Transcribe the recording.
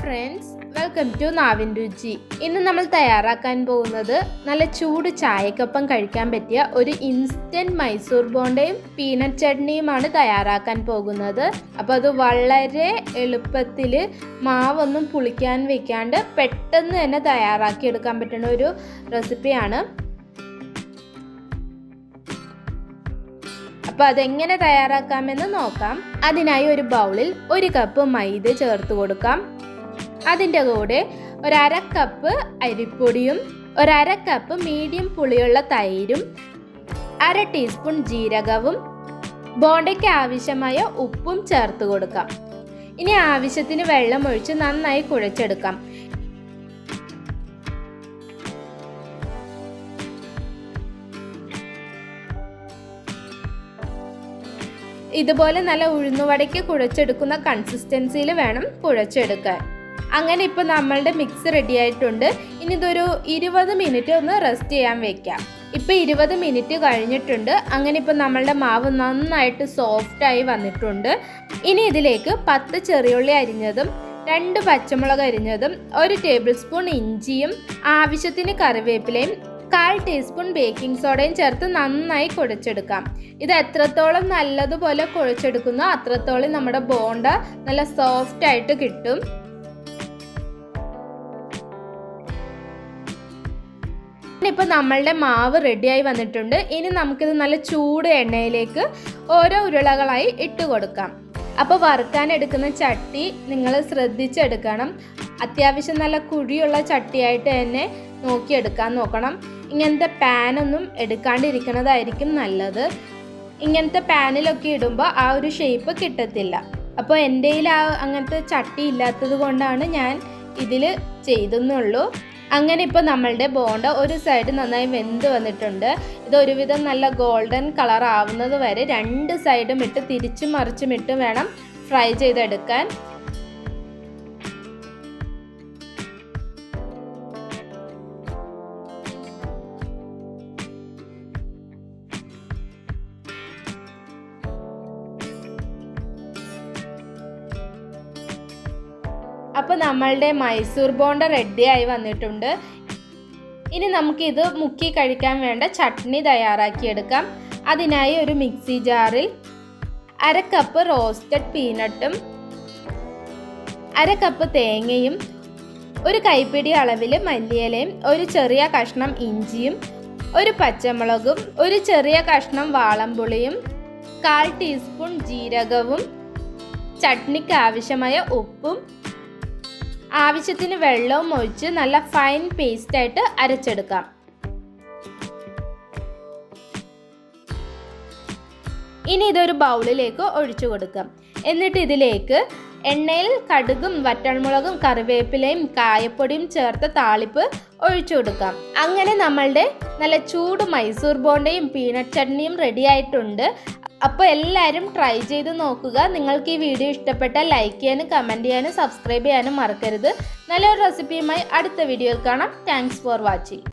Friends welcome to നാവിൻ രുചി ഇന്ന് നമ്മൾ തയ്യാറാക്കാൻ പോകുന്നത് നല്ല ചൂട് ചായക്കൊപ്പം കഴിക്കാൻ പറ്റിയ ഒരു ഇൻസ്റ്റന്റ് മൈസൂർ ബോണ്ടയും പീനട്ട് ചട്നിയുമാണ് തയ്യാറാക്കാൻ പോകുന്നത്. അപ്പോൾ അത് വളരെ എളുപ്പത്തിൽ മാവൊന്നും പുളിക്കാൻ വെക്കാണ്ട് പെട്ടെന്ന് തന്നെ തയ്യാറാക്കി എടുക്കാൻ പറ്റുന്ന ഒരു റെസിപ്പിയാണ് അപ്പോൾ അതെങ്ങനെ തയ്യാറാക്കാമെന്ന് നോക്കാം. അതിനായി ഒരു ബൗളിൽ ഒരു കപ്പ് മൈദ ചേർത്ത് കൊടുക്കാം. അതിന്റെ കൂടെ ഒരര കപ്പ് അരിപ്പൊടിയും ഒരര കപ്പ് മീഡിയം പുളിയുള്ള തൈരും അര ടീസ്പൂൺ ജീരകവും ബോണ്ടയ്ക്ക് ആവശ്യമായ ഉപ്പും ചേർത്ത് കൊടുക്കാം. ഇനി ആവശ്യത്തിന് വെള്ളം ഒഴിച്ച് നന്നായി കുഴച്ചെടുക്കാം. ഇതുപോലെ നല്ല ഉഴുന്നുവടയ്ക്ക് കുഴച്ചെടുക്കുന്ന കൺസിസ്റ്റൻസിയിൽ വേണം കുഴച്ചെടുക്കാൻ. അങ്ങനെ ഇപ്പോൾ നമ്മളുടെ മിക്സ് റെഡി ആയിട്ടുണ്ട്. ഇനി ഇതൊരു ഇരുപത് മിനിറ്റ് ഒന്ന് റെസ്റ്റ് ചെയ്യാൻ വെക്കാം. ഇപ്പോൾ ഇരുപത് മിനിറ്റ് കഴിഞ്ഞിട്ടുണ്ട്. അങ്ങനെ ഇപ്പോൾ നമ്മളുടെ മാവ് നന്നായിട്ട് സോഫ്റ്റായി വന്നിട്ടുണ്ട്. ഇനി ഇതിലേക്ക് പത്ത് ചെറിയുള്ളി അരിഞ്ഞതും രണ്ട് പച്ചമുളക് അരിഞ്ഞതും ഒരു ടേബിൾ സ്പൂൺ ഇഞ്ചിയും ആവശ്യത്തിന് കറിവേപ്പിലയും കാൽ ടീസ്പൂൺ ബേക്കിംഗ് സോഡയും ചേർത്ത് നന്നായി കുഴച്ചെടുക്കാം. ഇത് എത്രത്തോളം നല്ലതുപോലെ കുഴച്ചെടുക്കുന്നോ അത്രത്തോളം നമ്മുടെ ബോണ്ട നല്ല സോഫ്റ്റായിട്ട് കിട്ടും. ഇപ്പം നമ്മളുടെ മാവ് റെഡിയായി വന്നിട്ടുണ്ട്. ഇനി നമുക്കിത് നല്ല ചൂട് എണ്ണയിലേക്ക് ഓരോ ഉരുളകളായി ഇട്ട് കൊടുക്കാം. അപ്പോൾ വറുക്കാൻ എടുക്കുന്ന ചട്ടി നിങ്ങൾ ശ്രദ്ധിച്ചെടുക്കണം. അത്യാവശ്യം നല്ല കുഴിയുള്ള ചട്ടിയായിട്ട് തന്നെ നോക്കിയെടുക്കാൻ നോക്കണം. ഇങ്ങനത്തെ പാനൊന്നും എടുക്കാണ്ടിരിക്കുന്നതായിരിക്കും നല്ലത്. ഇങ്ങനത്തെ പാനിലൊക്കെ ഇടുമ്പോൾ ആ ഒരു ഷേപ്പ് കിട്ടത്തില്ല. അപ്പോൾ എന്റെ ആ അങ്ങനത്തെ ചട്ടി ഇല്ലാത്തത് കൊണ്ടാണ് ഞാൻ ഇതിൽ ചെയ്തെന്നുള്ളൂ. അങ്ങനെ ഇപ്പോൾ നമ്മളുടെ ബോണ്ട ഒരു സൈഡ് നന്നായി വെന്ത് വന്നിട്ടുണ്ട്. ഇത് ഒരുവിധം നല്ല ഗോൾഡൻ കളർ ആവുന്നത് വരെ രണ്ട് സൈഡും ഇട്ട് തിരിച്ചും മറിച്ചും ഇട്ടും വേണം ഫ്രൈ ചെയ്തെടുക്കാൻ. അപ്പോൾ നമ്മളുടെ മൈസൂർ ബോണ്ട ആയി വന്നിട്ടുണ്ട്. ഇനി നമുക്കിത് മുക്കി കഴിക്കാൻ വേണ്ട ചട്നി തയ്യാറാക്കിയെടുക്കാം. അതിനായി ഒരു മിക്സി ജാറിൽ അര കപ്പ് റോസ്റ്റഡ് പീനട്ടും അര കപ്പ് തേങ്ങയും ഒരു കൈപ്പിടി അളവിൽ മല്ലിയിലയും ഒരു ചെറിയ കഷ്ണം ഇഞ്ചിയും ഒരു പച്ചമുളകും ഒരു ചെറിയ കഷ്ണം വാളംപുളിയും കാൽ ടീസ്പൂൺ ജീരകവും ചട്നിക്ക് ആവശ്യമായ ഉപ്പും ആവശ്യത്തിന് വെള്ളവും ഒഴിച്ച് നല്ല ഫൈൻ പേസ്റ്റ് ആയിട്ട് അരച്ചെടുക്കാം. ഇനി ഇതൊരു ബൗളിലേക്ക് ഒഴിച്ചു കൊടുക്കാം. എന്നിട്ട് ഇതിലേക്ക് എണ്ണയിൽ കടുകും വറ്റൽമുളകും കറിവേപ്പിലയും കായപ്പൊടിയും ചേർത്ത താളിപ്പ് ഒഴിച്ചു കൊടുക്കാം. അങ്ങനെ നമ്മളുടെ നല്ല ചൂട് മൈസൂർ ബോണ്ടയും പീനട്ട് ചട്നിയും റെഡി ആയിട്ടുണ്ട്. അപ്പോൾ എല്ലാവരും ട്രൈ ചെയ്ത് നോക്കുക. നിങ്ങൾക്ക് ഈ വീഡിയോ ഇഷ്ടപ്പെട്ടാൽ ലൈക്ക് ചെയ്യാനും കമന്റ് ചെയ്യാനും സബ്സ്ക്രൈബ് ചെയ്യാനും മറക്കരുത്. നല്ലൊരു റെസിപ്പിയുമായി അടുത്ത വീഡിയോയിൽ കാണാം. Thanks for watching